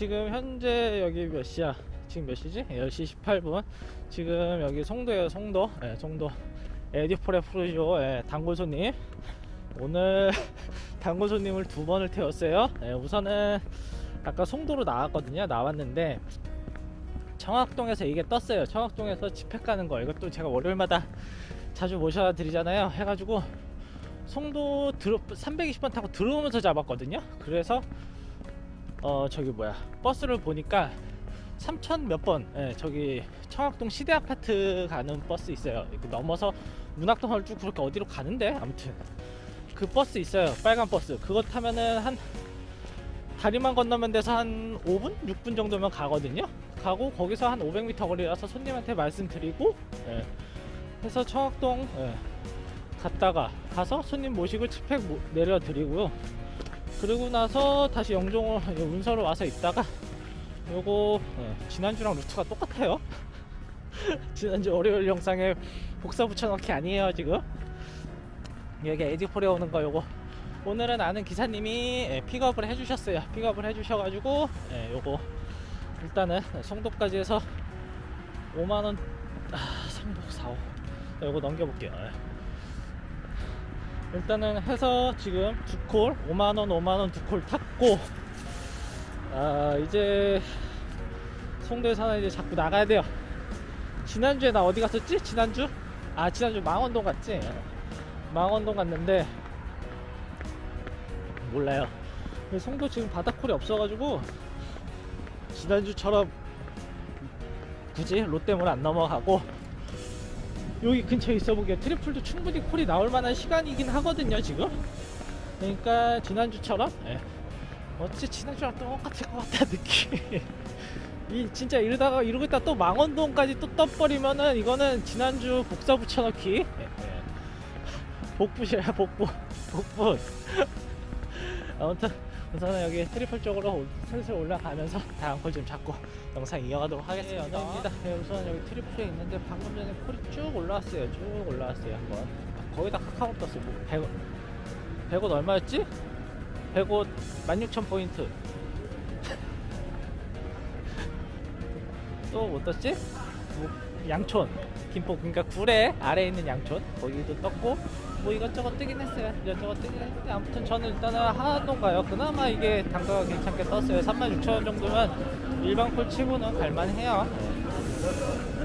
지금 현재 여기 몇 시야? 지금 몇 시지? 10시 18분. 지금 여기 송도에요 송도 예 송도. 에디포레 프루쇼 예 단골 손님. 오늘 단골 손님을 두 번을 태웠어요. 예, 우선은 아까 송도로 나왔거든요. 나왔는데 청학동에서 이게 떴어요. 청학동에서 집회 가는 거. 이것도 제가 월요일마다 자주 모셔 드리잖아요. 해가지고 송도 들어 320번 타고 들어오면서 잡았거든요. 그래서 어 저기 뭐야 버스를 보니까 3천 몇 번, 예, 저기 청학동 시대 아파트 가는 버스 있어요. 이렇게 넘어서 문학동을 쭉 그렇게 어디로 가는데 아무튼 그 버스 있어요. 빨간 버스. 그거 타면은 한 다리만 건너면 돼서 한 5분, 6분 정도면 가거든요. 가고 거기서 한 500m 거리라서 손님한테 말씀드리고 예, 해서 청학동 예, 갔다가 가서 손님 모시고 모- 내려드리고요. 그리고 나서 다시 영종을 운서로 와서 있다가 요거 예, 지난주랑 루트가 똑같아요. 지난주 월요일 영상에 복사 붙여넣기 아니에요 지금. 여기 에디폴에 오는 거 요거 오늘은 아는 기사님이 예, 픽업을 해주셨어요. 픽업을 해주셔가지고 예, 요거 일단은 송도까지 해서 5만원 아, 3복 4호 요거 넘겨볼게요. 예. 일단은 해서 지금 두콜 5만원 5만원 두 콜 탔고 아 이제 송도에서 하나 이제 자꾸 나가야 돼요 지난주에 나 어디 갔었지? 지난주? 아 지난주 망원동 갔지? 망원동 갔는데 몰라요 송도 지금 바다콜이 없어가지고 지난주처럼 굳이 롯데몰 안 넘어가고 여기 근처에 있어 보기에 트리플도 충분히 콜이 나올 만한 시간이긴 하거든요 지금 그러니까 지난주처럼 예. 어찌 지난주랑 똑같을 것 같다 느낌 이 진짜 이러다가 이러고 있다 또 망원동까지 또 떠버리면은 이거는 지난주 복사 붙여넣기 예, 예. 복붙이야 복붙 복붙 아무튼 우선은 여기 트리플 쪽으로 올- 슬슬 올라가면서 다음 콜좀 잡고 영상 이어가도록 하겠습니다. 네, 연아입니다. 네, 우선 여기 트리플에 있는데 방금 전에 콜이 쭉 올라왔어요. 쭉 올라왔어요. 한번 아, 거의 다 카카오 떴어요. 뭐 100, 100원 얼마였지? 100원 16,000포인트. 또뭐 떴지? 뭐 양촌. 김포 그러니까 구례 아래에 있는 양촌 거기도 떴고 뭐 이것저것 뜨긴 했어요 이것저것 뜨긴 했는데 아무튼 저는 일단은 하나동 가요 그나마 이게 단가가 괜찮게 떴어요 36,000원 정도면 일반 콜 치고는 갈만해요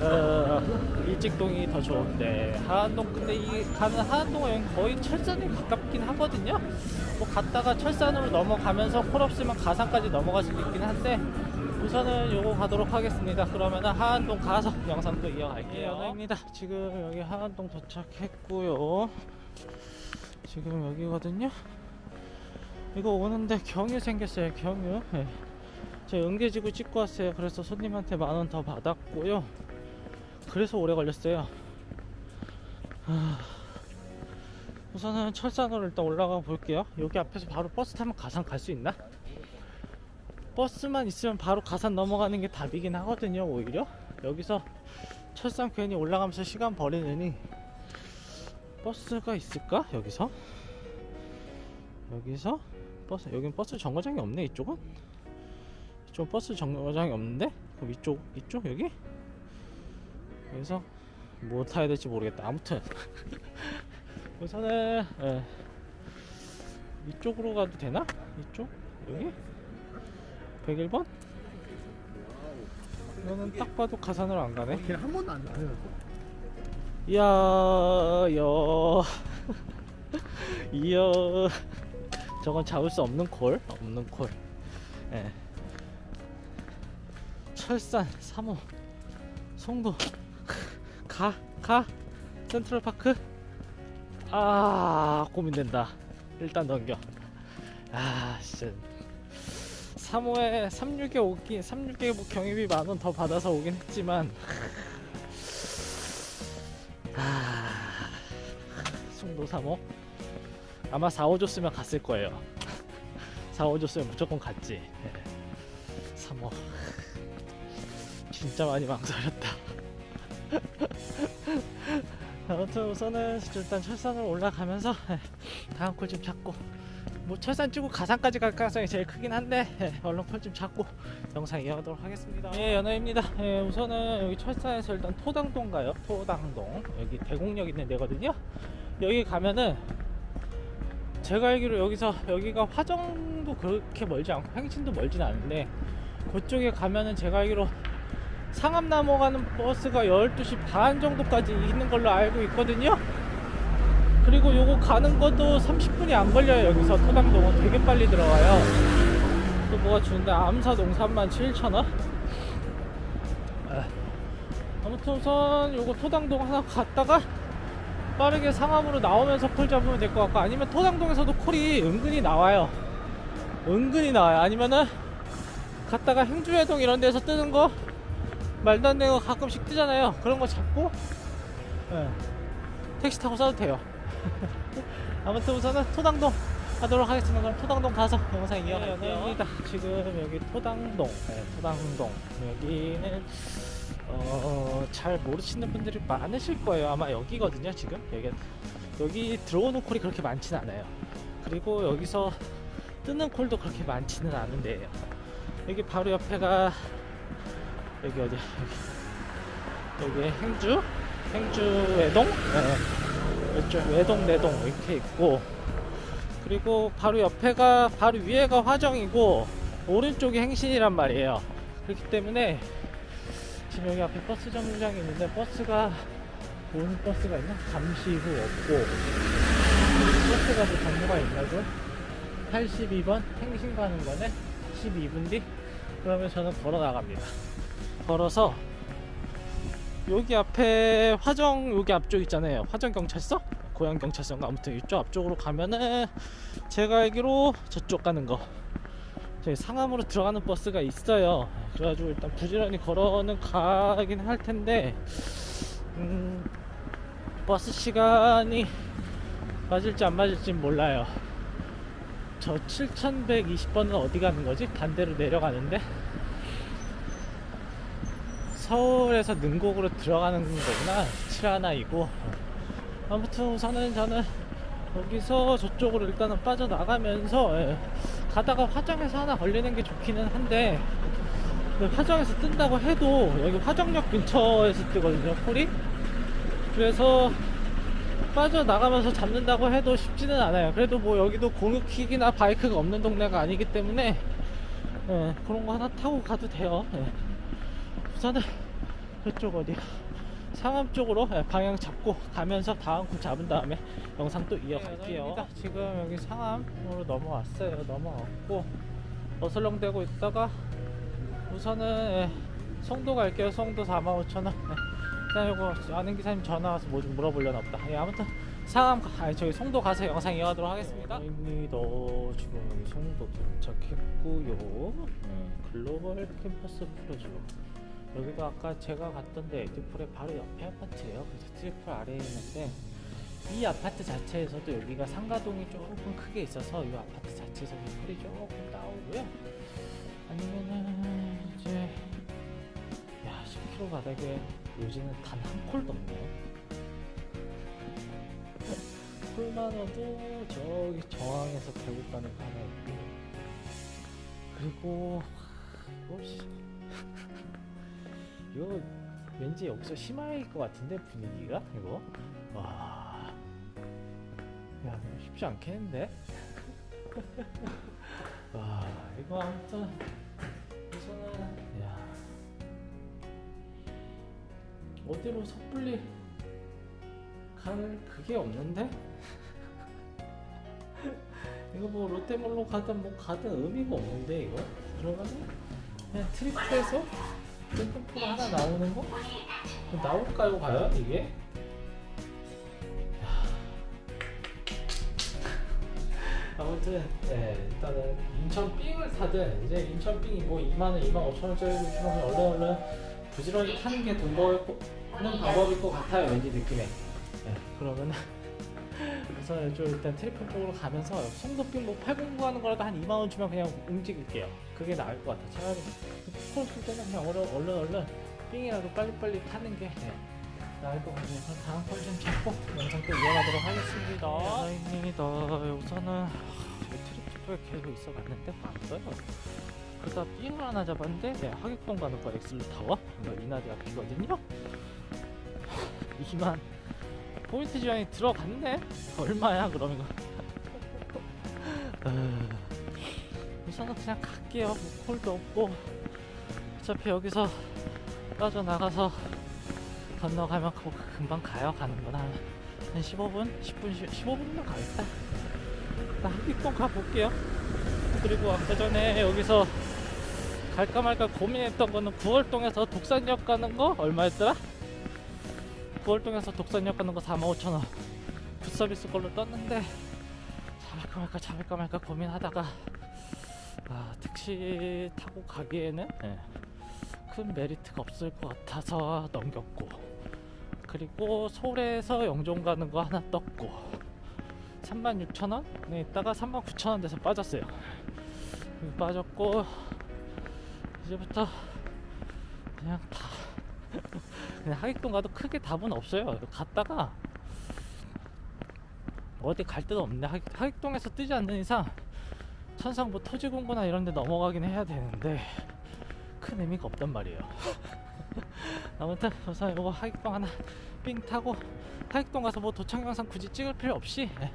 어, 일직동이 더 좋은데 하안동 근데 이 가는 하안동은 여기 거의 철산에 가깝긴 하거든요 뭐 갔다가 철산으로 넘어가면서 콜 없으면 가산까지 넘어갈 수도 있긴 한데 우선은 요거 가도록 하겠습니다. 그러면은 하안동 가서 영상 또 이어갈게요. 연아입니다. 지금 여기 하안동 도착했고요. 지금 여기거든요. 이거 오는데 경유 생겼어요. 경유. 네. 제가 응대지구 찍고 왔어요. 그래서 손님한테 만 원 더 받았고요. 그래서 오래 걸렸어요. 하... 우선은 철산으로 일단 올라가 볼게요. 여기 앞에서 바로 버스 타면 가산 갈 수 있나? 버스만 있으면 바로 가산 넘어가는 게 답이긴 하거든요 오히려 여기서 철산 괜히 올라가면서 시간 버리느니 버스가 있을까? 여기서? 여기서? 버스 여긴 버스 정거장이 없네 이쪽은? 이쪽 버스 정거장이 없는데? 그럼 이쪽 이쪽 여기? 여기서 뭐 타야 될지 모르겠다. 아무튼. 우선은 예. 이쪽으로 가도 되나? 이쪽? 여기? 101번? 이거는 딱 봐도 가산으로 안 가네. 걔는 한 번도 안 가요. 이야, 여. 이야. 저건 잡을 수 없는 콜. 없는 콜. 예. 철산, 3호, 송도. 가, 가. 센트럴파크. 아, 고민된다. 일단 넘겨. 아, 진짜. 3호에 36에 오긴 36에 뭐 경유비 만 원 더 받아서 오긴 했지만 아, 송도 3호 아마 4, 5 줬으면 갔을 거예요. 4, 5 줬으면 무조건 갔지. 예. 3호 진짜 많이 망설였다. 아무튼 우선은 일단 철산으로 올라가면서 예, 다음 콜좀 잡고 뭐 철산 찍고 가산까지 갈 가능성이 제일 크긴 한데 예, 얼른 콜좀 잡고 영상 이어가도록 하겠습니다. 예, 연아입니다. 예, 우선은 여기 철산에서 일단 토당동 가요. 토당동 여기 대곡역 있는 데거든요. 여기 가면은 제가 알기로 여기서 여기가 화정도 그렇게 멀지 않고 행진도 멀진 않은데 그쪽에 가면은 제가 알기로 상암 넘어가는 버스가 12시 반 정도까지 있는 걸로 알고 있거든요. 그리고 요거 가는 것도 30분이 안 걸려요. 여기서 토당동은 되게 빨리 들어가요. 또 뭐가 주는데 암사동 37,000원? 아무튼 우선 요거 토당동 하나 갔다가 빠르게 상암으로 나오면서 콜 잡으면 될 것 같고 아니면 토당동에서도 콜이 은근히 나와요. 은근히 나와요. 아니면은 갔다가 행주회동 이런 데서 뜨는 거 말도 안 되는 거 가끔씩 뜨잖아요. 그런 거 잡고 예, 택시 타고 써도 돼요. 아무튼 우선은 토당동 하도록 하겠습니다. 그럼 토당동 가서 영상 이어갈게요. 지금 여기 토당동, 네, 토당동 여기는 어, 잘 모르시는 분들이 많으실 거예요. 아마 여기거든요. 지금 여기 여기 들어오는 콜이 그렇게 많지는 않아요. 그리고 여기서 뜨는 콜도 그렇게 많지는 않은데요. 여기 바로 옆에가 여기 어디 여기 여기 행주 행주 외동 네. 이쪽 외동 내동 이렇게 있고 그리고 바로 옆에가 바로 위에가 화정이고 오른쪽이 행신이란 말이에요. 그렇기 때문에 지금 여기 앞에 버스 정류장이 있는데 버스가 오는 버스가 있나? 잠시 후 없고 버스가 또 정류가 있나고? 82번 행신 가는 거네? 12분 뒤? 그러면 저는 걸어 나갑니다. 걸어서 여기 앞에 화정 여기 앞쪽 있잖아요. 화정 경찰서? 고양 경찰서인가? 아무튼 이쪽 앞쪽으로 가면은 제가 알기로 저쪽 가는 거. 저희 상암으로 들어가는 버스가 있어요. 그래가지고 일단 부지런히 걸어는 가긴 할 텐데 음, 버스 시간이 맞을지 안 맞을지 몰라요. 저 7120번은 어디 가는 거지? 반대로 내려가는데 서울에서 능곡으로 들어가는 거구나. 71이고. 아무튼 우선은 저는 여기서 저쪽으로 일단은 빠져나가면서 예, 가다가 화정에서 하나 걸리는 게 좋기는 한데 근데 화정에서 뜬다고 해도 여기 화정역 근처에서 뜨거든요 콜이. 그래서 빠져나가면서 잡는다고 해도 쉽지는 않아요. 그래도 뭐 여기도 공유킥이나 바이크가 없는 동네가 아니기 때문에 예, 그런 거 하나 타고 가도 돼요. 예. 우선은 저쪽 어디 상암 쪽으로 예, 방향 잡고 가면서 다음 코 잡은 다음에 영상 또 이어갈게요. 지금 여기 상암으로 넘어왔어요. 넘어왔고 어슬렁대고 있다가 우선은 예, 송도 갈게요. 송도 45,000원. 예. 일단 이거 아는 기사님 전화 와서 뭐 좀 물어보려나 보다. 예, 아무튼 상암 가- 아니 저기 송도 가서 영상 이어가도록 하겠습니다. 입니다. 지금 송도 도착했고요. 예, 글로벌 캠퍼스 프로죠. 여기도 아까 제가 갔던 데 에듀풀의 바로 옆에 아파트예요. 그래서 트리플 아래에 있는데 이 아파트 자체에서도 여기가 상가동이 조금 크게 있어서 이 아파트 자체에서 콜이 조금 나오고요. 아니면은 이제 야 10km 바닥에 요즘은 단 한 콜도 없네요. 콜만어도 저기 가는 거 하나 있고 그리고 뭐씨 이거 왠지 여기서 심할 것 같은데 분위기가? 이거? 와, 야 쉽지 않겠는데? 와 이거 아무튼 우선은 야. 어디로 섣불리 갈 그게 없는데? 이거 뭐 롯데몰로 가든 뭐 가든 의미가 없는데 이거? 그러면은 그냥 트리프에서 뜬금포가 하나 나오는 거? 나올까요 과연 이게? 야. 아무튼 예, 일단은 인천 삥을 타든 이제 인천 삥이 뭐 2만원, 2만 5천 원짜리 주면 얼른 얼른 부지런히 타는 게 돈 버는 방법일 것 같아요 왠지 느낌에 예, 그러면 이쪽 일단 트리플 쪽으로 가면서 송도빙 뭐809 가는 거라도 한 2만 원 주면 그냥 움직일게요. 그게 나을 것 같아. 차라리 코를 쓸 때는 그냥 얼른 얼른 얼른 빙이라도 빨리빨리 타는 게 네, 나이도 그래서 다음 콜좀 잡고 영상 또 이어가도록 하겠습니다. 다행입니다. 우선은 트리플에 계속 있어봤는데 봤어요. 그러다 삥을 하나 잡았는데 네, 하객동 가는 거 엑슬 타워 이나디 앞이거든요. 2만 포인트 지원이 들어갔네. 얼마야 그럼 이거? 어, 우선은 그냥 갈게요. 뭐 콜도 없고 어차피 여기서 빠져나가서 건너가면 그- 금방 가요 가는 건 한, 한 15분? 10분, 15분이면 가겠다 일단 한빛동 가볼게요 그리고 아까 전에 여기서 갈까 말까 고민했던 거는 9월동에서 독산역 가는 거 얼마였더라? 9월동에서 독산역 가는 거 45,000원. 굿서비스 걸로 떴는데 잡을까 말까 잡을까 말까 고민하다가 아 택시 타고 가기에는 예, 큰 메리트가 없을 것 같아서 넘겼고 그리고 서울에서 영종 가는 거 하나 떴고 36,000원에 있다가 39,000원 돼서 빠졌어요. 빠졌고 이제부터 그냥 다 그냥 하객동 가도 크게 답은 없어요 갔다가 어디 갈 데도 없는데 하- 하객 동에서 뜨지 않는 이상 천상 뭐 토지공고나 이런 데 넘어가긴 해야 되는데 큰 의미가 없단 말이에요. 아무튼 우선 이거 하객동 하나 삥 타고 하객동 가서 뭐 도착 영상 굳이 찍을 필요 없이 예,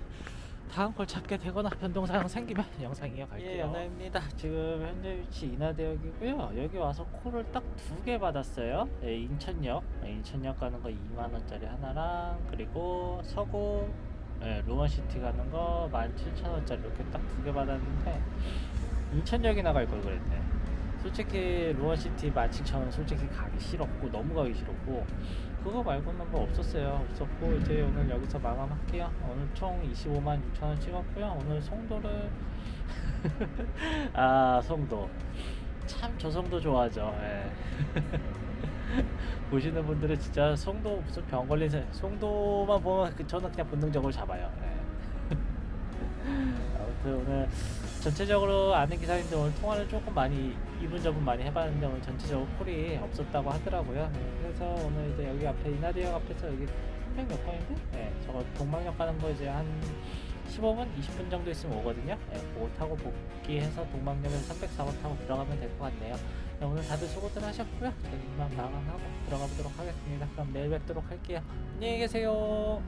다음 걸 찾게 되거나 변동 사항 생기면 영상 이어갈게요. 예, 연아입니다. 지금 현재 위치 인하대역이고요. 여기 와서 콜을 딱 두 개 받았어요. 예, 인천역, 예, 인천역 가는 거 2만 원짜리 하나랑 그리고 서구 예, 루먼시티 가는 거 17,000원짜리 이렇게 딱 두 개 받았는데 인천역이 나 갈 걸 그랬네. 솔직히 루먼시티 17,000원 솔직히 가기 싫었고 너무 가기 싫었고 그거 말고는 뭐 없었어요. 없었고 이제 오늘 여기서 마감할게요. 오늘 총 25만 6천원 찍었고요. 오늘 송도를 아 송도. 참 저 송도 좋아하죠. 예. 보시는 분들은 진짜 송도 무슨 병 걸린 새 송도만 보면 그 저는 그냥 본능적으로 잡아요. 예. 아무튼 오늘 전체적으로 아는 기사님들 오늘 통화를 조금 많이 이분저분 많이 해봤는데 오늘 전체적으로 콜이 없었다고 하더라고요. 네, 그래서 오늘 이제 여기 앞에 이나디역 앞에서 여기 300몇 포인트? 네, 저거 동방역 가는 거 이제 한 15분, 20분 정도 있으면 오거든요. 네, 그거 타고 복귀해서 동방역에서 304번 타고 들어가면 될 것 같네요. 네, 오늘 다들 수고들 하셨고요. 저는 이만 마감하고 들어가 보도록 하겠습니다. 그럼 내일 뵙도록 할게요. 안녕히 계세요.